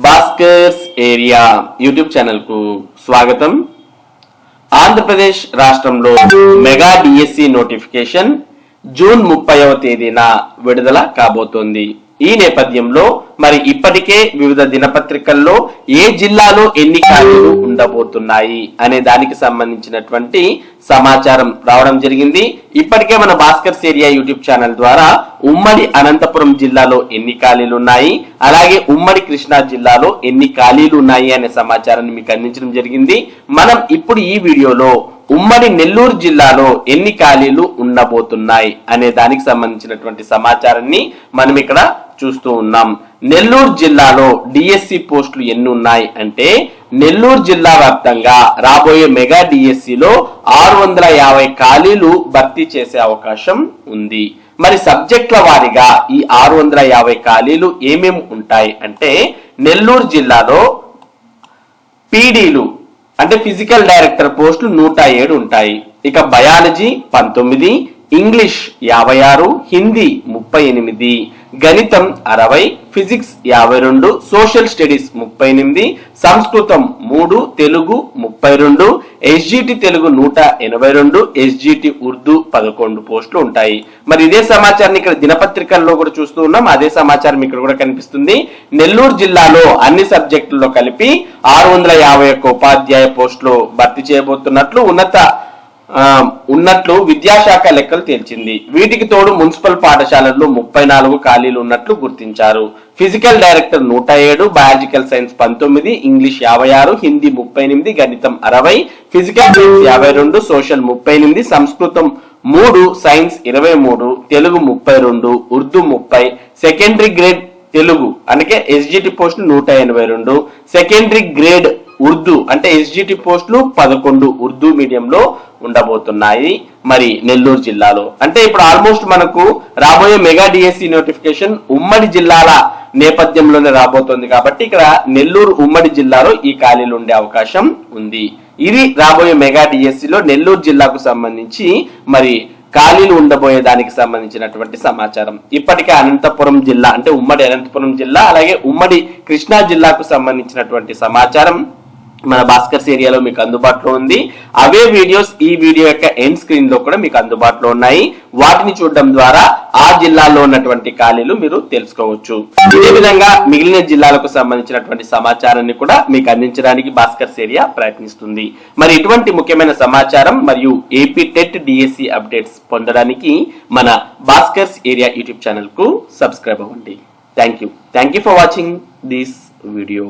Bhaskar's area YouTube ఛానల్కు స్వాగతం. ఆంధ్రప్రదేశ్ రాష్ట్రంలో మెగా డిఎస్సి నోటిఫికేషన్ జూన్ ముప్పైవ తేదీన విడుదల కాబోతోంది. ఈ నేపథ్యంలో మరి ఇప్పటికే వివిధ దినపత్రికల్లో ఏ జిల్లాలో ఎన్ని ఖాళీలు ఉండబోతున్నాయి అనే దానికి సంబంధించినటువంటి సమాచారం రావడం జరిగింది. ఇప్పటికే మన భాస్కర్ సేరియా యూట్యూబ్ ఛానల్ ద్వారా ఉమ్మడి అనంతపురం జిల్లాలో ఎన్ని ఖాళీలు ఉన్నాయి అలాగే ఉమ్మడి కృష్ణా జిల్లాలో ఎన్ని ఖాళీలు ఉన్నాయి అనే సమాచారాన్ని మీకు అందించడం జరిగింది. మనం ఇప్పుడు ఈ వీడియోలో ఉమ్మడి నెల్లూరు జిల్లాలో ఎన్ని ఖాళీలు ఉండబోతున్నాయి అనే దానికి సంబంధించినటువంటి సమాచారాన్ని మనం ఇక్కడ చూస్తూ ఉన్నాం. నెల్లూరు జిల్లాలో డిఎస్సి పోస్టులు ఎన్ని ఉన్నాయి అంటే నెల్లూరు జిల్లా వ్యాప్తంగా రాబోయే మెగా డిఎస్సిలో ఆరు వందల యాభై ఖాళీలు భర్తీ చేసే అవకాశం ఉంది. మరి సబ్జెక్టుల వారీగా ఈ ఆరు వందల యాభై ఖాళీలు ఏమేమి ఉంటాయి అంటే నెల్లూరు జిల్లాలో పీడీలు అంటే ఫిజికల్ డైరెక్టర్ పోస్టులు నూట ఏడు ఉంటాయి. ఇక బయాలజీ పంతొమ్మిది ఇంగ్లీష్ యాభై ఆరు హిందీ ముప్పై ఎనిమిది. గణితం అరవై ఫిజిక్స్ యాభై రెండు సోషల్ స్టడీస్ ముప్పై ఎనిమిది సంస్కృతం మూడు తెలుగు ముప్పై రెండు ఎస్జిటి తెలుగు నూట ఎనభై రెండు ఎస్జిటి ఉర్దూ పదకొండు పోస్టులు ఉంటాయి. మరి ఇదే సమాచారాన్ని ఇక్కడ దినపత్రికల్లో కూడా చూస్తూ ఉన్నాం. అదే సమాచారం ఇక్కడ కూడా కనిపిస్తుంది. నెల్లూరు జిల్లాలో అన్ని సబ్జెక్టుల్లో కలిపి ఆరు వందల యాభై ఒక్క ఉపాధ్యాయ పోస్టులు భర్తీ చేయబోతున్నట్లు ఉన్నత ఉన్నట్లు విద్యాశాఖ లెక్కలు తేల్చింది. వీటికి తోడు మున్సిపల్ పాఠశాలల్లో ముప్పై నాలుగు ఖాళీలు ఉన్నట్లు గుర్తించారు. ఫిజికల్ డైరెక్టర్ నూట ఏడు బయాలజికల్ సైన్స్ పంతొమ్మిది ఇంగ్లీష్ యాభై ఆరు హిందీ ముప్పై ఎనిమిది గణితం అరవై ఫిజికల్ సైన్స్ యాభై రెండు సోషల్ ముప్పై ఎనిమిది సంస్కృతం మూడు సైన్స్ ఇరవై మూడు తెలుగు ముప్పై రెండు ఉర్దూ ముప్పై సెకండరీ గ్రేడ్ తెలుగు. అందుకే ఎస్జిటి పోస్టులు నూట ఎనభై రెండు. సెకండరీ గ్రేడ్ ఉర్దూ అంటే ఎస్జిటి పోస్టులు పదకొండు ఉర్దూ మీడియంలో ఉండబోతున్నాయి మరి నెల్లూరు జిల్లాలో. అంటే ఇప్పుడు ఆల్మోస్ట్ మనకు రాబోయే మెగా డిఎస్సి నోటిఫికేషన్ ఉమ్మడి జిల్లాల నేపథ్యంలోనే రాబోతోంది కాబట్టి ఇక్కడ నెల్లూరు ఉమ్మడి జిల్లాలో ఈ ఖాళీలు ఉండే అవకాశం ఉంది. ఇది రాబోయే మెగా డిఎస్సిలో నెల్లూరు జిల్లాకు సంబంధించి మరి ఖాళీలు ఉండబోయే దానికి సంబంధించినటువంటి సమాచారం. ఇప్పటికే అనంతపురం జిల్లా అంటే ఉమ్మడి అనంతపురం జిల్లా అలాగే ఉమ్మడి కృష్ణా జిల్లాకు సంబంధించినటువంటి సమాచారం. మన భాస్కర్స్ ఏరియాలో మీకు అందుబాటులో ఉంది. అవే వీడియోస్ ఈ వీడియో యొక్క ఎండ్ స్క్రీన్లో కూడా మీకు అందుబాటులో ఉన్నాయి. వాటిని చూడడం ద్వారా ఆ జిల్లాలో ఉన్నటువంటి ఖాళీలు మీరు తెలుసుకోవచ్చు. ఇదే విధంగా మిగిలిన జిల్లాలకు సంబంధించినటువంటి సమాచారాన్ని కూడా మీకు అందించడానికి భాస్కర్స్ ఏరియా ప్రయత్నిస్తుంది. మరి ఇటువంటి ముఖ్యమైన సమాచారం మరియు ఏపీ టెట్ డిఎస్సి అప్డేట్స్ పొందడానికి మన భాస్కర్స్ ఏరియా యూట్యూబ్ ఛానల్కు సబ్స్క్రైబ్ అవ్వండి. Thank you thank you for watching this video